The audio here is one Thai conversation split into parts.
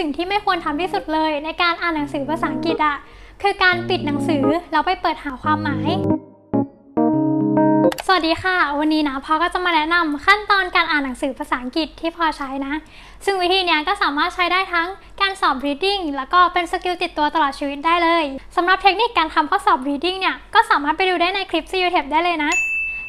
สิ่งที่ไม่ควรทำที่สุดเลยในการอ่านหนังสือภาษาอังกฤษอะคือการปิดหนังสือแล้วไปเปิดหาความหมาย สวัสดีค่ะ วันนี้นะพอก็จะมาแนะนำขั้นตอนการอ่านหนังสือภาษาอังกฤษที่พอใช้นะ ซึ่งวิธีนี้ก็สามารถใช้ได้ทั้งการสอบ reading แล้วก็เป็นสกิลติดตัวตลอดชีวิตได้เลยสำหรับเทคนิคการทำข้อสอบ reading เนี่ยก็สามารถไปดูได้ในคลิป YouTube ได้เลยนะ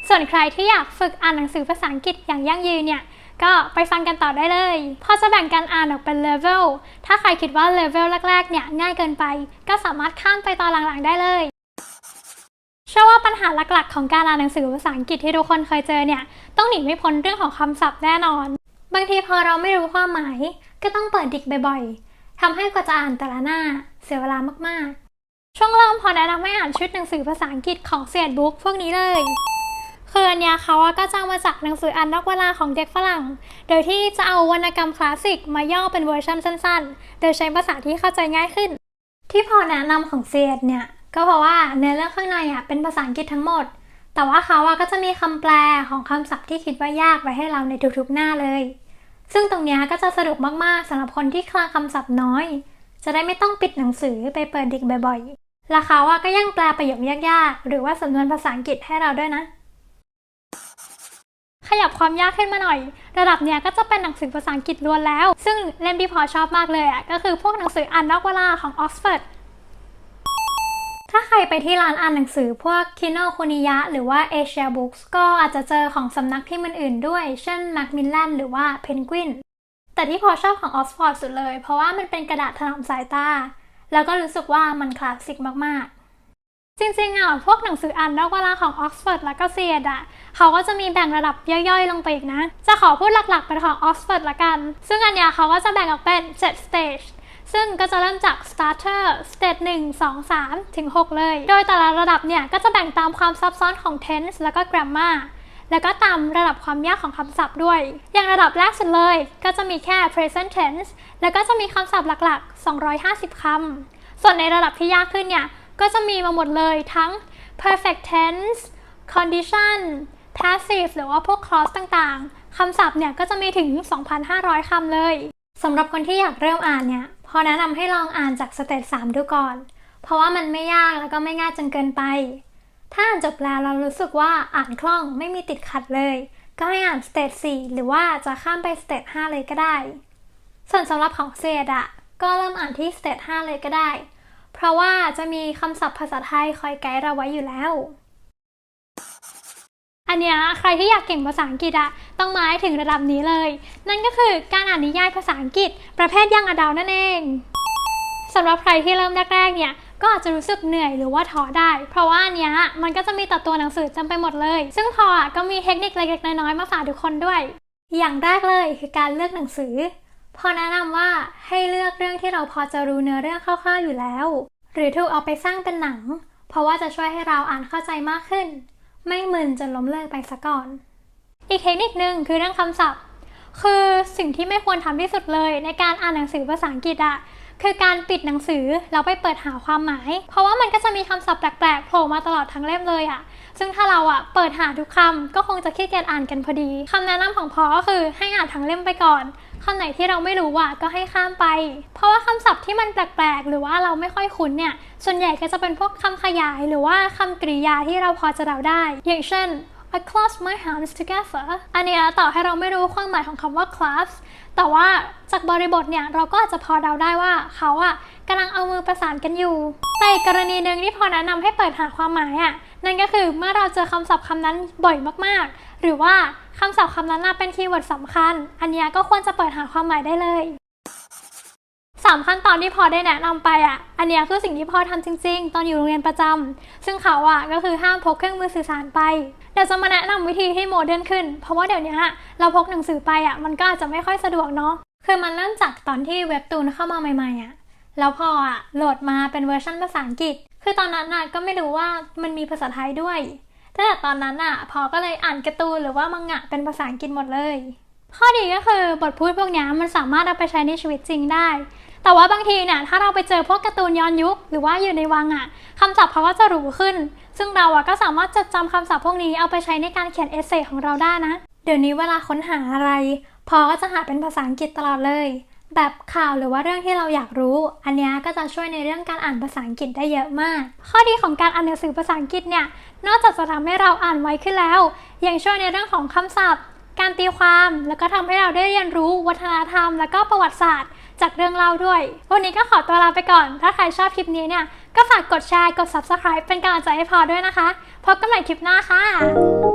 ส่วนใครที่อยากฝึกอ่านหนังสือภาษาอังกฤษอย่างยั่งยืนเนี่ย ก็ไปฟังกันต่อได้เลยพอจะแบ่งการอ่านออกเป็นเลเวล ถ้าใครคิดว่าเลเวลแรกๆ เนี่ยง่ายเกินไป ก็สามารถข้ามไปตอนหลังๆได้เลยเชื่อว่าปัญหาหลักๆ ของการอ่านหนังสือภาษาอังกฤษที่ทุกคนเคยเจอเนี่ย ต้องหนีไม่พ้นเรื่องของคำศัพท์แน่นอน บางทีพอเราไม่รู้ความหมาย ก็ต้องเปิดดิกบ่อยๆทำให้กว่าจะอ่านแต่ละหน้าเสียเวลามากๆ ช่วงเริ่มพอแนะนำให้อ่านชุดหนังสือภาษาอังกฤษของเซียดบุ๊กพวกนี้เลย คืออันเนี้ยเขาอะก็จะมาจากหนังสืออ่านนอกเวลาของเด็กฝรั่ง โดยที่จะเอาวรรณกรรมคลาสสิกมาย่อเป็นเวอร์ชันสั้นๆ โดยใช้ภาษาที่เข้าใจง่ายขึ้น ที่พอแนะนำของเซียดเนี่ยก็เพราะว่าเนื้อเรื่องข้างในอะเป็นภาษาอังกฤษทั้งหมด แต่ว่าเขาอะก็จะมีคำแปลของคำศัพท์ที่คิดว่ายากไว้ให้เราในทุกๆหน้าเลย ซึ่งตรงนี้ก็จะสะดวกมากๆสำหรับคนที่คลางคำศัพท์น้อย จะได้ไม่ต้องปิดหนังสือไปเปิดดิกบ่อยๆและเขาอะก็ยังแปลประโยคยากๆ หรือว่าสำนวนภาษาอังกฤษให้เราด้วยนะ ยับความยากขึ้นมาหน่อย ระดับเนี้ยก็จะเป็นหนังสือภาษาอังกฤษล้วนแล้ว ซึ่งเล่มที่พอชอบมากเลยอะก็คือพวกหนังสืออ่านนอกเวลาของออกซฟอร์ดถ้าใครไปที่ร้านอ่านหนังสือพวก Kindle คุนิยะหรือว่า Asia Books ก็อาจจะเจอของสำนักพิมพ์อื่นๆด้วย เช่น Macmillan หรือว่า Penguin แต่ที่พอชอบของ Oxford สุดเลย เพราะว่ามันเป็นกระดาษถนอมสายตา แล้วก็รู้สึกว่ามันคลาสสิกมากๆ จริงๆอะพวกหนังสืออ่านนอกเวลาของ Oxford และก็เซียดอะ เขาก็จะมีแบ่งระดับย่อยๆ ลงไปอีกนะ จะขอพูดหลักๆเป็นของ Oxford ละกัน ซึ่งอันเนี้ยเขาก็จะแบ่งออกเป็น 7 stage ซึ่งก็จะเริ่มจาก starter stage 1 2 3 ถึง 6 เลย โดยแต่ละระดับเนี่ย ก็จะแบ่งตามความซับซ้อนของ tense แล้วก็ grammar แล้วก็ตามระดับความยากของคำศัพท์ด้วย อย่างระดับแรกสุดเลย ก็จะมีแค่ present tense แล้วก็จะมีคำศัพท์หลักๆ 250 คำ ส่วนในระดับที่ยากขึ้นเนี่ย ก็จะมีมาหมดเลยทั้ง perfect tense condition passive หรือว่าพวก clause ต่างๆ คำศัพท์เนี่ยก็จะมีถึง 2,500 คำเลย สำหรับคนที่อยากเริ่มอ่านเนี่ย พอแนะนำให้ลองอ่านจากสเตจ3ดูก่อน เพราะว่ามันไม่ยากแล้วก็ไม่ง่ายจนเกินไป ถ้าอ่านจบแล้วเรารู้สึกว่าอ่านคล่องไม่มีติดขัดเลย ก็ให้อ่านสเตจ4หรือว่าจะข้ามไปสเตจ5เลยก็ได้ ส่วนสำหรับของเซียดอะก็เริ่มอ่านที่สเตจ5เลยก็ได้ เพราะว่าจะมีคำศัพท์ภาษาไทยคอยไกด์เราไว้อยู่แล้ว อันเนี้ยใครที่อยากเก่งภาษาอังกฤษอะต้องมาให้ถึงระดับนี้เลย นั่นก็คือการอ่านนิยายภาษาอังกฤษ ประเภทยังอดัลนั่นเองสำหรับใครที่เริ่มแรกๆเนี่ยก็อาจจะรู้สึกเหนื่อยหรือว่าท้อได้ เพราะว่าอันเนี้ยมันก็จะมีแต่ตัวหนังสือจำไปหมดเลย ซึ่งพออะก็มีเทคนิคเล็กๆน้อยๆมาฝากทุกคนด้วย อย่างแรกเลยคือการเลือกหนังสือ พอแนะนำว่าให้เลือกเรื่องที่เราพอจะรู้เนื้อเรื่องคร่าวๆอยู่แล้ว หรือถูกเอาไปสร้างเป็นหนัง เพราะว่าจะช่วยให้เราอ่านเข้าใจมากขึ้น ไม่มึนจนล้มเลิกไปซะก่อน อีกเทคนิคหนึ่งคือเรื่องคำศัพท์ คือสิ่งที่ไม่ควรทำที่สุดเลยในการอ่านหนังสือภาษาอังกฤษอะ คือการปิดหนังสือแล้วไปเปิดหาความหมาย เพราะว่ามันก็จะมีคำศัพท์แปลกๆโผล่มาตลอดทั้งเล่มเลยอะซึ่งถ้าเราอะเปิดหาทุกคำก็คงจะขี้เกียจอ่านกันพอดีคำแนะนำของพอก็คือให้อ่านทั้งเล่มไปก่อนคำไหนที่เราไม่รู้อะก็ให้ข้ามไป เพราะว่าคำศัพท์ที่มันแปลกๆ หรือว่าเราไม่ค่อยคุ้นเนี่ย ส่วนใหญ่ก็จะเป็นพวกคำขยายหรือว่าคำกริยาที่เราพอจะเดาได้ อย่างเช่น I clasp my hands together อันเนี้ยต่อให้เราไม่รู้ความหมายของคำว่า clasp แต่ว่าจากบริบทเนี่ยเราก็อาจจะพอเดาได้ว่าเขาอะกำลังเอามือประสานกันอยู่ แต่กรณีหนึ่งที่พอแนะนำให้เปิดหาความหมายอะนั่นก็คือเมื่อเราเจอคำศัพท์คำนั้นบ่อยมากๆ หรือว่าคำศัพท์คำนั้นเป็นคีย์เวิร์ดสำคัญ อันนี้ก็ควรจะเปิดหาความหมายได้เลย สามขั้นตอนที่พอได้แนะนำไปอะ อันเนี้ยคือสิ่งที่พ่อทำจริง ๆ ตอนอยู่โรงเรียนประจำซึ่งเขาอะก็คือห้ามพกเครื่องมือสื่อสารไปเดี๋ยวจะมาแนะนำวิธีที่โมเดิร์นขึ้น เพราะว่าเดี๋ยวนี้เราพกหนังสือไปอะมันก็อาจจะไม่ค่อยสะดวกเนาะ คือมันเริ่มจากตอนที่เว็บตูนเข้ามาใหม่ๆอะ แล้วพออะโหลดมาเป็นเวอร์ชันภาษาอังกฤษ คือตอนนั้นอะก็ไม่รู้ว่ามันมีภาษาไทยด้วยแต่ตอนนั้นอะพอก็เลยอ่านการ์ตูนหรือว่ามังงะเป็นภาษาอังกฤษหมดเลย ข้อดีก็คือบทพูดพวกนี้มันสามารถเอาไปใช้ในชีวิตจริงได้ แต่ว่าบางทีเนี่ยถ้าเราไปเจอพวกการ์ตูนย้อนยุค หรือว่าอยู่ในวังอะคำศัพท์เขาก็จะหรูขึ้น ซึ่งเราอะก็สามารถจดจำคำศัพท์พวกนี้เอาไปใช้ในการเขียนเอเซของเราได้นะ เดี๋ยวนี้เวลาค้นหาอะไร พอก็จะหาเป็นภาษาอังกฤษตลอดเลย แบบข่าวหรือว่าเรื่องที่เราอยากรู้ อันนี้ก็จะช่วยในเรื่องการอ่านภาษาอังกฤษได้เยอะมาก ข้อดีของการอ่านหนังสือภาษาอังกฤษเนี่ยนอกจากจะทำให้เราอ่านไวขึ้นแล้ว ยังช่วยในเรื่องของคำศัพท์การตีความแล้วก็ทำให้เราได้เรียนรู้วัฒนธรรม แล้วก็ประวัติศาสตร์ จากเรื่องเล่าด้วย วันนี้ก็ขอตัวลาไปก่อน ถ้าใครชอบคลิปนี้เนี่ย ก็ฝากกดแชร์ กด subscribe เป็นกำลังใจให้พอด้วยนะคะ พบกันใหม่คลิปหน้าค่ะ